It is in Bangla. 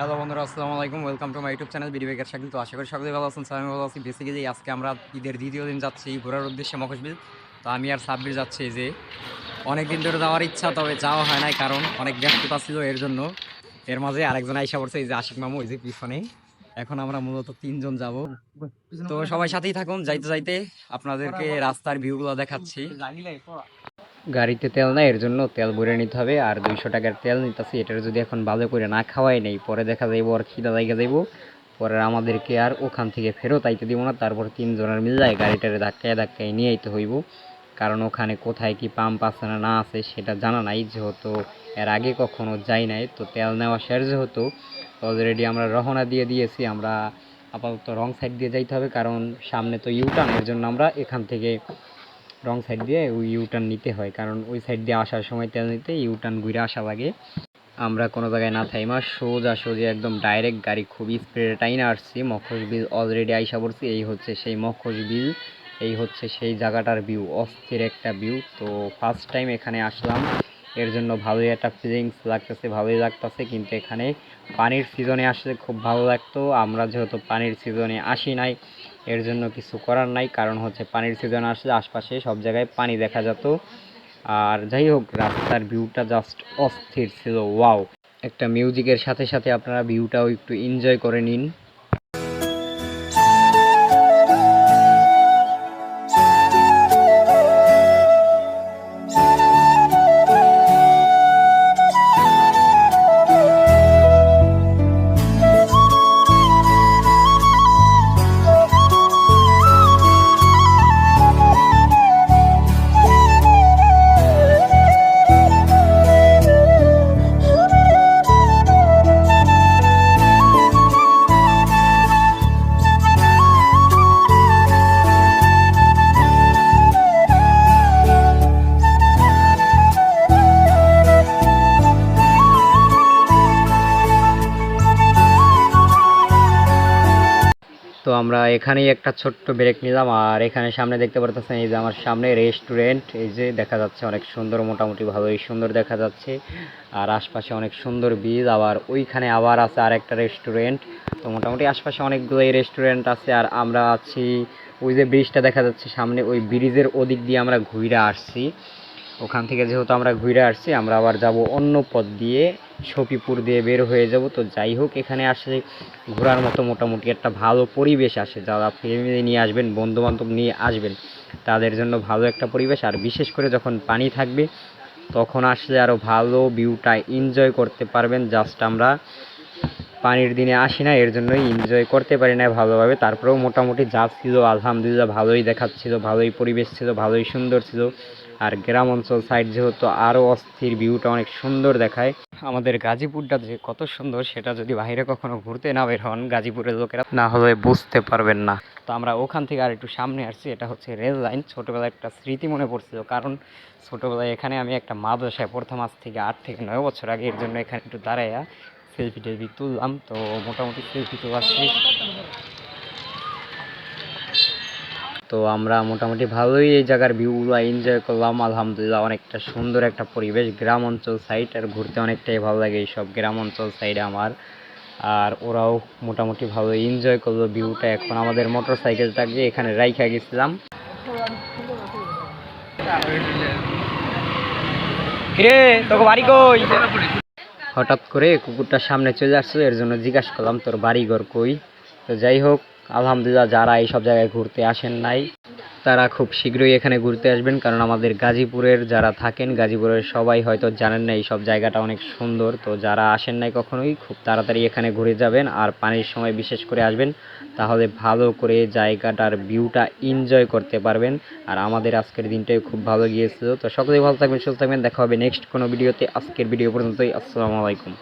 হ্যালো বন্ধুরা, আসসালামু আলাইকুম। Welcome to my YouTube channel BD Bekar Shakil তো আশা করি সকলেই ভালো আছেন আমি ভালো আছি বেসিক্যালি আজকে আমরা ঈদের দ্বিতীয় দিন যাচ্ছি ঘোরার উদ্দেশ্যে মকশবিল তো আমি আর সাব্বির যাচ্ছি যে অনেক দিন ধরে যাওয়ার ইচ্ছা, তবে যাওয়া হয় নাই, কারণ অনেক ব্যস্ততা ছিল এর জন্য। এর মাঝে আরেকজন আইসা পড়ছে, এই যে আশিক মামু, এই যে পিছনে। এখন আমরা মূলত তিনজন যাব। তো সবাই সাথেই থাকুন, যাইতে যাইতে আপনাদেরকে রাস্তার ভিউগুলো দেখাচ্ছি। গাড়িতে তেল নাই, এর জন্য তেল ভরে নিতে হবে। আর দুইশো টাকার তেল নিতেছি, এটার যদি এখন ভালো করে না খাওয়াই নেই, পরে দেখা যাইব আর খিদা জায়গা যাইব। পরে আমাদেরকে আর ওখান থেকে ফেরত আইতে দিব না, তারপর তিনজনের মিল যায়, গাড়িটারে ধাক্কায় ধাক্কায় নিয়ে আইতে হইব। কারণ ওখানে কোথায় কি পাম্প আছে না না আছে সেটা জানা নাই, যেহেতু এর আগে কখনো যাই নাই। তো তেল নেওয়া শেষ যেহেতু অলরেডি আমরা রহনা দিয়ে দিয়েছি, আমরা আপাতত রং সাইড দিয়ে যাইতে হবে, কারণ সামনে তো ইউটার্ন এর জন্য আমরা এখান থেকে রং সাইড দিয়ে ওই ইউটার্ন নিতে হয়। কারণ ওই সাইড দিয়ে আসার সময় তেল নিতে ইউটার্ন ঘুরে আসা লাগে। আমরা কোনো জায়গায় না থাইমা, সোজা সোজা একদম ডাইরেক্ট গাড়ি খুবই স্পিডে টাইনে আসছি। মখস বিল অলরেডি আইসা পড়ছি। এই হচ্ছে সেই মখস বিল এই হচ্ছে সেই জায়গাটার ভিউ অস্থির একটা ভিউ তো ফার্স্ট টাইম এখানে আসলাম। এর জন্য ভালোই একটা ফিলিংস লাগতেছে, ভালোই লাগতেছে। কিন্তু এখানে পানির সিজনে আসলে খুব ভালো লাগতো। আমরা যেহেতু পানির সিজনে আসি নাই, এর জন্য কিছু করার নাই। কারণ হচ্ছে পানির সিজন আসলে আশপাশে সব জায়গায় পানি দেখা যেত। আর যাই হোক, রাস্তার ভিউটা জাস্ট অস্থির ছিল ওয়াও একটা মিউজিকের সাথে সাথে আপনারা ভিউটাও একটু এনজয় করে নিন। তো আমরা এখানেই একটা ছোট্ট ব্রেক নিলাম। আর এখানে সামনে দেখতে পারতেছেন এই যে আমার সামনে রেস্টুরেন্ট এই যে দেখা যাচ্ছে অনেক সুন্দর মোটামুটি ভালোই সুন্দর দেখা যাচ্ছে। আর আশপাশে অনেক সুন্দর বীজ আবার ওইখানে আবার আছে আর একটা রেস্টুরেন্ট তো মোটামুটি আশপাশে অনেকগুলোই রেস্টুরেন্ট আছে। আর আমরা আছি, ওই যে ব্রিজটা দেখা যাচ্ছে সামনে, ওই ব্রিজের ওদিক দিয়ে আমরা ঘুরে আসছি। ওখান থেকে যেহেতু আমরা ঘুরে আসছি, আমরা আবার যাব অন্য পথ দিয়ে, সফিপুর দিয়ে বের হয়ে যাব। তো যাই হোক, এখানে আসলে ঘোরার মতো মোটামুটি একটা ভালো পরিবেশ আসে যারা ফ্যামিলি নিয়ে আসবেন বন্ধু বান্ধব নিয়ে আসবেন, তাদের জন্য ভালো একটা পরিবেশ। আর বিশেষ করে যখন পানি থাকবে, তখন আসলে আরও ভালো ভিউটা এনজয় করতে পারবেন। জাস্ট আমরা পানির দিনে আসি না, এর জন্যই এনজয় করতে পারি না ভালোভাবে। তারপরেও মোটামুটি যা ছিল, আলহামদুলিল্লাহ ভালোই দেখাচ্ছিল, ভালোই পরিবেশ ছিল, ভালোই সুন্দর ছিল। আর গ্রাম অঞ্চল সাইড যেহেতু আরও অস্থির ভিউটা অনেক সুন্দর দেখায়। আমাদের গাজীপুরটা যে কত সুন্দর সেটা যদি বাইরে কখনো ঘুরতে না বের হন গাজীপুরের লোকেরা না হলে বুঝতে পারবেন না। তো আমরা ওখান থেকে আর একটু সামনে আসছি এটা হচ্ছে রেল লাইন ছোটোবেলায় একটা স্মৃতি মনে পড়ছিল কারণ ছোটোবেলায় এখানে আমি একটা মাদ্রাসায় প্রথম আজ থেকে আট থেকে নয় বছর আগে এর জন্য এখানে একটু দাঁড়াইয়া সেলফি টেলফি তুললাম। তো মোটামুটি সেলফি তোলা শেষ। তো আমরা মোটামুটি ভালোই এই জায়গার ভিউগুলো এনজয় করলাম, আলহামদুলিল্লাহ অনেকটা সুন্দর একটা পরিবেশ। গ্রাম অঞ্চল সাইড আর ঘুরতে অনেকটাই ভালো লাগে এইসব গ্রাম অঞ্চল সাইডে আমার। আর ওরাও মোটামুটি ভালো এনজয় করল ভিউটা এখন আমাদের মোটর সাইকেলটাকে এখানে রাইখা গেছিলাম। হঠাৎ করে কুকুরটার সামনে চলে আসছে এর জন্য জিজ্ঞাসা করলাম, তোর বাড়ি ঘর কই? তো যাই হোক আলহামদুলিল্লাহ যারা এইসব জায়গায় ঘুরতে আসেন নাই, তারা খুব শীঘ্রই এখানে ঘুরতে আসবেন, কারণ আমাদের গাজীপুরের যারা থাকেন, গাজীপুরের সবাই হয়তো জানেন না এই সব জায়গাটা অনেক সুন্দর, তো যারা আসেন নাই কখনোই খুব তাড়াতাড়ি এখানে ঘুরে যাবেন আর পানির সময় বিশেষ করে আসবেন, তাহলে ভালো করে জায়গাটার ভিউটা এনজয় করতে পারবেন, আর আমাদের আজকের দিনটাই খুব ভালো গিয়েছিল, তো সকলেই ভালো থাকবেন, সুস্থ থাকবেন, দেখা হবে নেক্সট কোনো ভিডিওতে, আজকের ভিডিও পর্যন্তই, আসসালামু আলাইকুম।